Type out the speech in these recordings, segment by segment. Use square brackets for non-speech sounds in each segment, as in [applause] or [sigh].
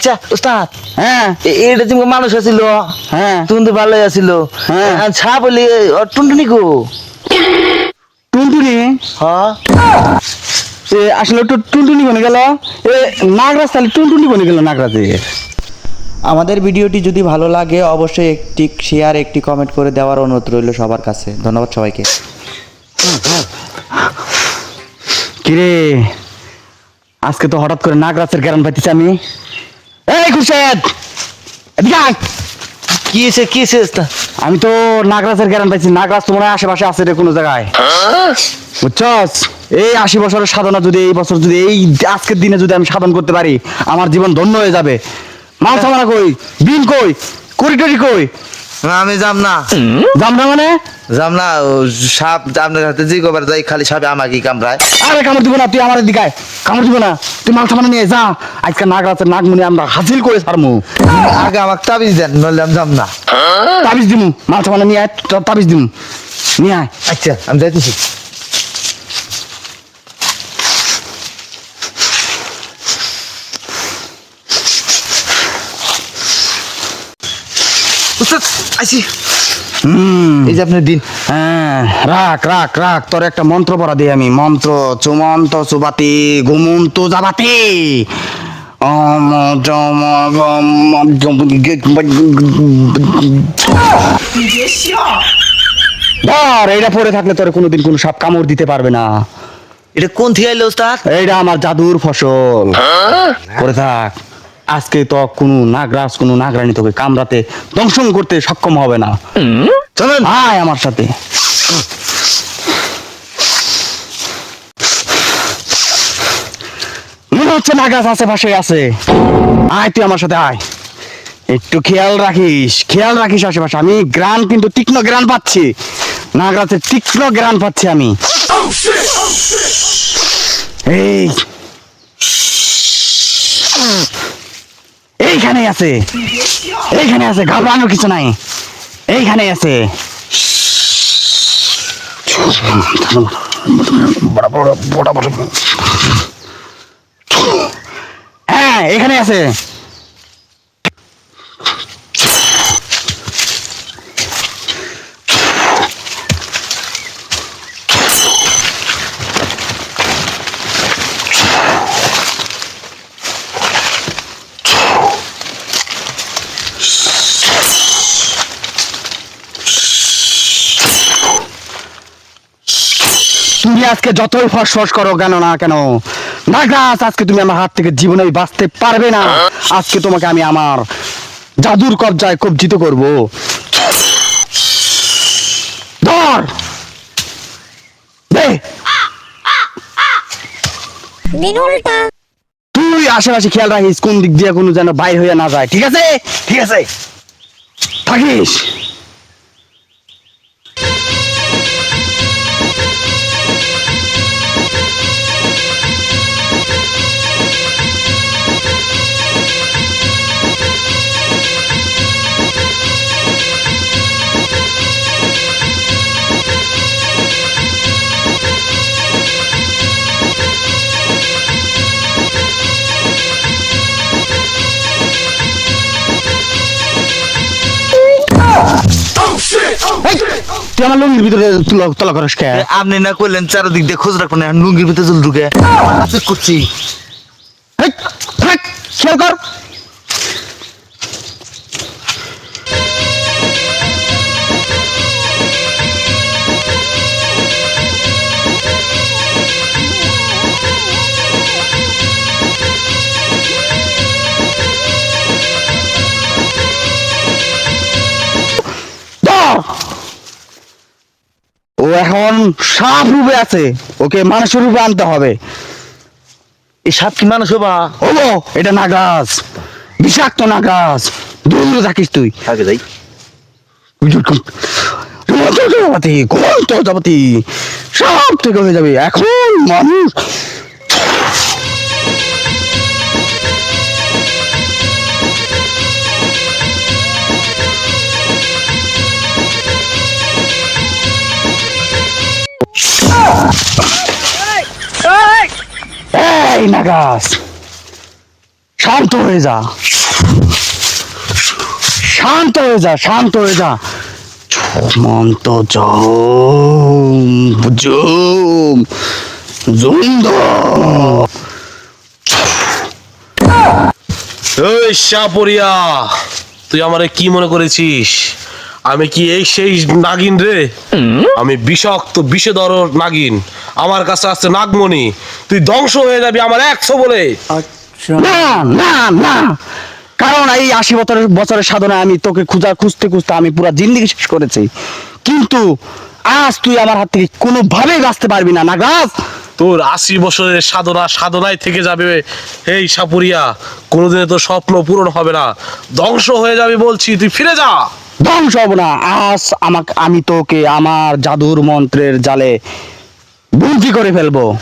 আচ্ছা উস্তাদ হ্যাঁ। এটা তুমি মানুষ আছিল? হ্যাঁ। তুমি তো ভালোই আছিল। হ্যাঁ। ছা বলি টুনটুনি গো টুনটুনি? হ্যাঁ। আসলে টুনটুনি বনে গেল। এ নাগরাজ তাহলে টুনটুনি বনে গেল নাগরাজের আমাদের ভিডিওটি যদি ভালো লাগে অবশ্যই একটি শেয়ার একটি কমেন্ট করে দেওয়ার অনুরোধ রইল সবার কাছে। ধন্যবাদ সবাইকে। কিরে আজকে তো হঠাৎ করে নাগরাজের গ্যারান পাইতেছি আমি। এই খুরশেদ। কি হয়েছে কি হয়েছে আমি তো নাগরাজের গ্যারান পাইছি। নাগরাজ তোমার আশেপাশে আছে রে কোনো জায়গায়। বুঝছস? এই আশি বছরের সাধনা যদি এই বছর যদি এই আজকের দিনে যদি আমি সাধন করতে পারি আমার জীবন ধন্য হয়ে যাবে। মাল সামানা কই? বিল কই? করিটরি কই? আমি যাম না। যাম না মানে? যাম না সাপ আপনার হাতে যে গোবার যাই খালি সাপে আমাকে কামড়ায়। আরে কামড় দিব না তুই আমার দিকায়। কামড় দিব না তুই মাংস মানে নিয়ে যা। আজকে নাগ মানে আমরা হাসিল করে ছাড়মু। আগে আমাকে তাবিজ দেন নইলে আমি যাম না। তাবিজ দিমু মাংস মানে নিয়ে আয় তাবিজ দিমু। নিয়ে আয়। আচ্ছা আমি যাইতেছি। হুম। এই যে আপনার দিন। হ্যাঁ রাখ রাখ রাখ। তোর একটা মন্ত্র পড়া দিই আমি। মন্ত্র চুমন্ত চুবাতি ঘুমন্ত যাবাতি অম জম গম জম ধর এইটা পড়ে থাকলে তোর কোনোদিন কোনো সাপ কামড় দিতে পারবে না। এটা কোন থেকে উস্তাদ এইটা আমার জাদুর ফসল। করে থাক। আজকে তো কোনো নাগরাজ কোনো নাগরানি তোকে কামড়াতে দংশন করতে সক্ষম হবে না। চলেন। আয় আমার সাথে। মনে হচ্ছে নাগাছ আশেপাশে আছে। আয় তুই আমার সাথে আয়। একটু খেয়াল রাখিস খেয়াল রাখিস আশেপাশে। আমি গ্রান কিন্তু তীক্ষ্ণ গ্রান পাচ্ছি। নাগরাজের তীক্ষ্ণ গ্রান পাচ্ছি আমি। এই এইখানে আছে। এইখানে আছে ঘাবড়ানোর কিছু নাই। এইখানে আছে। হ্যাঁ এখানে আছে। তুমি আজকে যতই ফসফস করো কেন না কেন নাগাস আজকে তুমি আমার হাত থেকে জীবনে বাঁচতে পারবে না। আজকে তোমাকে আমি আমার জাদুর কবজায় কবজিত করব। ধর! তুই আশেপাশে খেয়াল রাখিস কোন দিক দিয়ে কোনো যেন বাইর হয়ে না যায় ঠিক আছে? ঠিক আছে। থাকিস। তুই আমার লুঙ্গির ভিতরে তুলা করিস কে? আপনি না কইলেন চারদিক দিয়ে খোঁজ রাখবেন লুঙ্গির ভিতরে চল ঢুকে। করছি খেয়াল কর। এখন সাপ রূপে আছে। ওকে মানুষের রূপে আনতে হবে। এই সাপ কি মানুষ বা হলো এটা নাগাস বিষাক্ত নাগাস দূরে থাকিস তুই। আগে যাই। যাবাতি ঘুমন্ত যাবাতি সব থেকে হয়ে যাবে। এখন মানুষ না গাছ শান্ত হয়ে যা। শান্ত হয়ে যা, শান্ত হয়ে যা। মন্ত জম জম জন্দ এই শাপুরিয়া, তুই আমারে কি মনে করেছিস? আমি কি এই সেই নাগিন রে? আমি বিষাক্ত বিষধর নাগিন। আমার কাছে আছে নাগমণি। তুই ধ্বংস হয়ে যাবি আমার একশো বলে না না না। কারণ এই আশি বছরের বছরের সাধনায় আমি তোকে খুঁজা খুঁজতে খুঁজতে আমি পুরো জিন্দিগি শেষ করেছি। কিন্তু আজ তুই আমার হাত থেকে কোনোভাবেই বাঁচতে পারবি না নাগাজ তোর আশি বছরের সাধনা সাধনায় থেকে যাবে। এই সাপুরিয়া কোনোদিনে তোর স্বপ্ন পূরণ হবে না। ধ্বংস হয়ে যাবে বলছি তুই ফিরে যা। ধ্বংস হব না। আজ আমাকে আমি তোকে আমার জাদুর মন্ত্রের জালে বন্দি করে ফেলব। [laughs]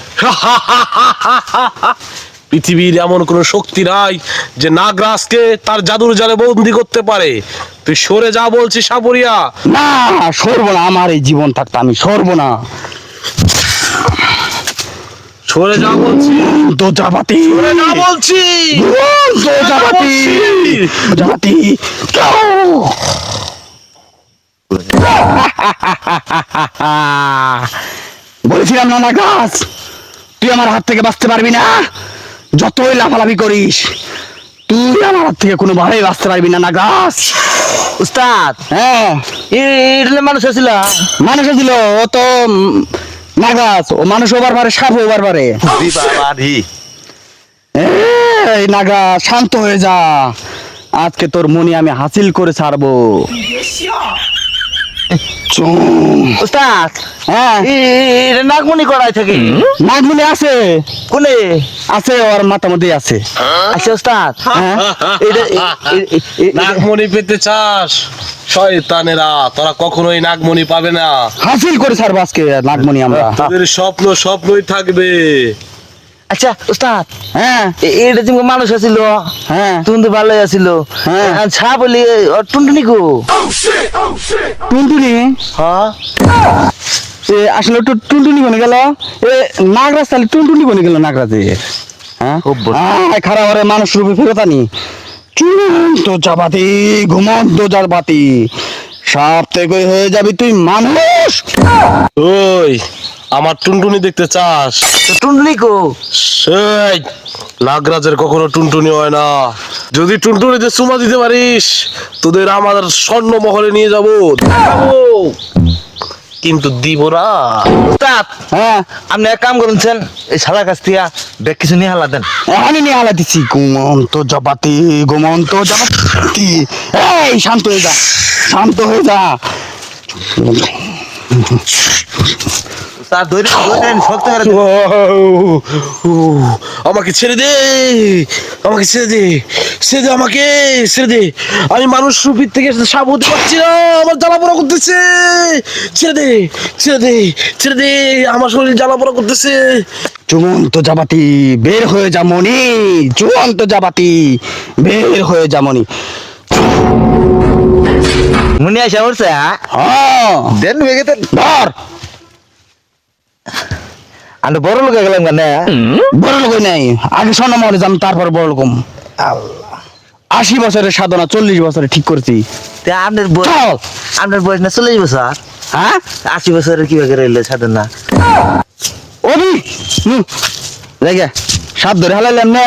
পৃথিবীর এমন কোনো শক্তি নাই যে নাগরাজকে তার জাদুর জালে বন্দি করতে পারে। তুই সরে যা বলছিস সাপুরিয়া। না সরবো না আমার এই জীবন থাকতে আমি সরবো না। সরে যা বলছি। দোজাবাতি সরে যা বলছি। দোজাবাতি দোজাবাতি বলেছিলাম না না গাছ তুই আমার হাত থেকে বাঁচতে পারবি না। যতই লাফালাফি করিস তুই আমার হাত থেকে কোনো ভাবেই বাঁচতে পারবি না না গাছ উস্তাদ হ্যাঁ। এটা মানুষ ছিল মানুষ ছিল ও তো উম, নাগাছ ও মানুষ ওবার পারে সাপ ওবার পারে। নাগা শান্ত হয়ে যা। আজকে তোর মনে আমি হাসিল করে ছাড়বো। উস্তাদ। হ্যাঁ। এটা নাগমণি থাকে। আছে। কোনে? আছে ওর মাথা মধ্যে আছে। আচ্ছা উস্তাদ? হ্যাঁ। নাগমণি পেতে চাস? শয়তানেরা তোরা কখনোই নাগমণি পাবে না। হাসিল করে ছাড়বো আজকে নাগমনি আমরা। তোদের স্বপ্ন স্বপ্নই থাকবে। আচ্ছা উস্তাদ। হ্যাঁ। এটা তুমি মানুষ আছিল? হ্যাঁ। তুমি তো ভালোই আছিল। হ্যাঁ। ছা বলি টুনটুনি গো টুনটুনি? হ্যাঁ। আসলে টুনটুনি বনে গেল। এ নাগরাজ তাহলে টুনটুনি বনে গেল নাগরাজে। হ্যাঁ? খারাপ ওরে মানুষ রূপে ফেরত আনি। চুমন্ত জাবাতি ঘুমন্ত জাবাতি সাপ থেকে হয়ে যাবি তুই মানুষ। ওই আমার টুনটুনি দেখতে চাস? তো টুনটুনি গো সেই নাগরাজের কখনো টুনটুনি হয় না। যদি টুনটুনিতে চুমা দিতে পারিস তোদের আমার স্বর্ণ মহলে নিয়ে যাব। কিন্তু দিব না। উস্তাদ হ্যাঁ। আপনি এক কাম করছেন এই শালার কাছ থেকে ব্যাগ কিছু নিয়ে হালা দেন। আমি নিয়ে আলা দিচ্ছি ঘুমন্ত জাবাতি ঘুমন্ত জাবাতি। এই শান্ত হয়ে যা শান্ত হয়ে যা। ধরে ধরে শক্ত করে ও, ও, আমাকে ছেড়ে দে আমাকে ছেড়ে দে ছেড়ে দে আমাকে ছেড়ে দে। আমি মানুষ রূপীর থেকে সাপ হতে পারছি না আমার জ্বালাপোড়া করতেছে। ছেড়ে দে ছেড়ে দে ছেড়ে দে আমার শরীর জ্বালাপোড়া করতেছে। চুমন্ত জাবাতি বের হয়ে যা মনি চুমন্ত জাবাতি বের হয়ে যা মনি মুনি আসা উঠছে হ্যাঁ? হ্যাঁ। দেন দেন। ধর। আমি বড় লোক গেলাম কেন? বড় লোক নাই। আগে সোনা মহলে যাম তারপর বড় লোকম আশি বছরের সাধনা চল্লিশ বছরে ঠিক করছি। আপনার বয়স আপনার বয়স না চল্লিশ বছর? হ্যাঁ? আশি বছরের কি ভাগে রইল সাধনা? ওবি দেখে সাপ ধরে হালাইলাম না?